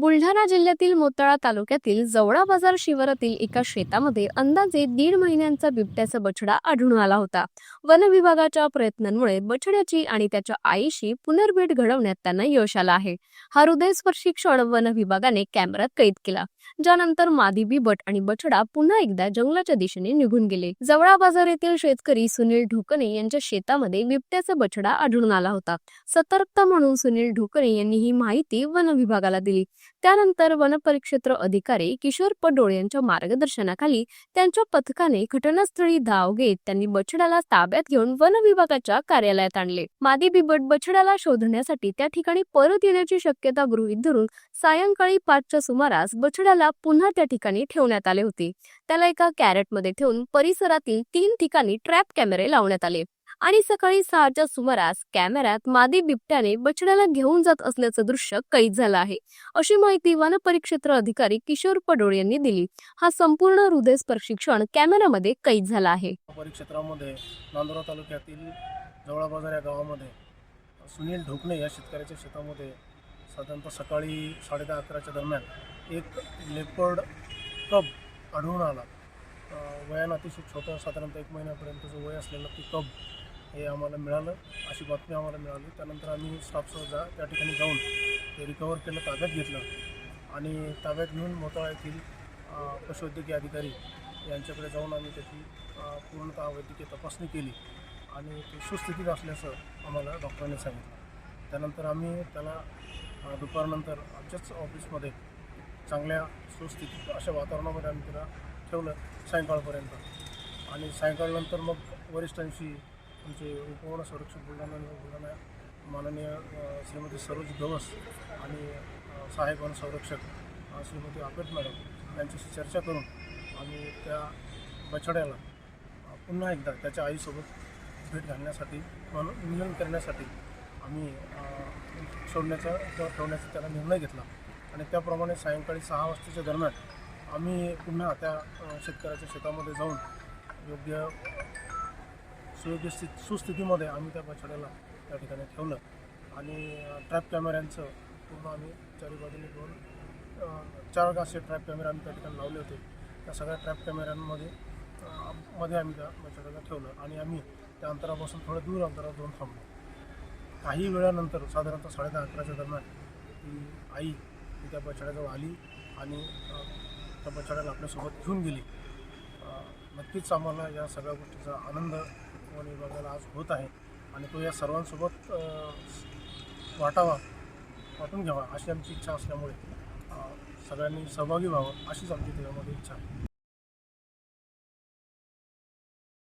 बुलढाणा जिल्ह्यातील मोताळा तालुक्यातील जवळा बाजार शिवारातील एका शेतामध्ये अंदाजे दीड महिन्यांचा बिबट्याचा बछडा आढळून आला होता. वन विभागाच्या प्रयत्नांमुळे बछड्याची आणि त्याच्या आईशी पुनर्भेट घडवण्यात त्यांना यश आलं आहे. हा हृदयस्पर्शी क्षण वन विभागाने कॅमेऱ्यात कैद केला. ज्यानंतर मादी बिबट आणि बछडा पुन्हा एकदा जंगलाच्या दिशेने निघून गेले. जवळा बाजार येथील शेतकरी सुनील ढोकणे यांच्या शेतामध्ये बिबट्याचा बछडा आढळून आला होता. सतर्कता म्हणून सुनील ढोकणे यांनी ही माहिती वन विभागाला दिली. त्यानंतर वनपरिक्षेत्र अधिकारी किशोर पडोळ यांच्या मार्गदर्शनाखाली त्यांच्या पथकाने घटनास्थळी धाव घेत त्यांनी बछड्याला ताब्यात घेऊन वन विभागाच्या कार्यालयात आणले. मादी बिबट बछड्याला शोधण्यासाठी त्या ठिकाणी परत येण्याची शक्यता गृहीत धरून सायंकाळी पाचच्या सुमारास बछड्याला पुन्हा त्या ठिकाणी ठेवण्यात आले होते. त्याला एका कॅरेटमध्ये ठेवून परिसरातील तीन ठिकाणी ट्रॅप कॅमेरे लावण्यात आले. आणि सकाळी सहाच्या सुमारास कॅमेऱ्यात मादी बिबट्याने बछड्याला घेऊन जात असल्याचं दृश्य कैद झालं आहे. अशी माहिती वनपरिक्षेत्र अधिकारी किशोर पडोळ यांनी दिली. हा संपूर्ण हृदयस्पर्शी क्षण कॅमेऱ्यामध्ये कैद झाला आहे. परिक्षेत्रामध्ये नांदुरा तालुक्यातील जवळा बाजार या गावामध्ये सुनील ढोकणे या शेतकऱ्याच्या शेतामध्ये साधारणतः सकाळी साडेदहा अकराच्या दरम्यान एक लेपर्ड कब आढळून आला. वयानं अतिशय छोटं साधारणतः एक महिन्यापर्यंतचं वय असलेलं पिकअप कब हे आम्हाला मिळालं अशी बातमी आम्हाला मिळाली. त्यानंतर आम्ही स्टाफसह जा त्या ठिकाणी जाऊन ते रिकवर केलं ताब्यात घेतलं. आणि ताब्यात घेऊन मोताळा येथील पशुवैद्यकीय अधिकारी यांच्याकडे जाऊन आम्ही त्याची पूर्णतः वैद्यकीय तपासणी केली आणि ते सुस्थितीत असल्याचं आम्हाला डॉक्टरांनी सांगितलं. त्यानंतर आम्ही त्याला दुपारनंतर आमच्याच ऑफिसमध्ये चांगल्या सुस्थितीत अशा वातावरणामध्ये आम्ही त्याला ठेवलं सायंकाळपर्यंत. आणि सायंकाळनंतर मग वरिष्ठांशी आमचे उपवन संरक्षक बुलढाणा बुलढाणा माननीय श्रीमती सरोज गवस आणि सहाय्यक वन संरक्षक श्रीमती आपेट मॅडम यांच्याशी चर्चा करून आम्ही त्या बछड्याला पुन्हा एकदा त्याच्या आईसोबत भेट घालण्यासाठी मिलन करण्यासाठी आम्ही सोडण्याचा किंवा ठेवण्याचा त्याला निर्णय घेतला. आणि त्याप्रमाणे सायंकाळी सहा वाजताच्या दरम्यान आम्ही पुन्हा त्या शेतकऱ्याच्या शेतामध्ये जाऊन योग्य सुयोग्य स्थित सुस्थितीमध्ये आम्ही त्या बछड्याला त्या ठिकाणी ठेवलं. आणि ट्रॅप कॅमेऱ्यांचं पूर्ण आम्ही चारी बाजूने घेऊन चार असे ट्रॅप कॅमेरे आम्ही त्या ठिकाणी लावले होते. त्या सगळ्या ट्रॅप कॅमेऱ्यांमध्ये मध्ये आम्ही त्या बछड्याला ठेवलं आणि आम्ही त्या अंतरापासून थोडं दूर अंतरावर जाऊन थांबलो. काही वेळानंतर साधारणतः साडेदहा अकराच्या दरम्यान ती आई ती त्या बछड्याजवळ आली आणि अ, आपल्यासोबत घेऊन गेली. नक्कीच आम्हाला या सगळ्या गोष्टीचा आनंद वन विभागाला आज होत आहे. आणि तो या सर्वांसोबत वाटावा वाटून घ्यावा अशी आमची इच्छा असल्यामुळे सगळ्यांनी सहभागी व्हावं अशीच आमची त्याच्यामध्ये इच्छा आहे.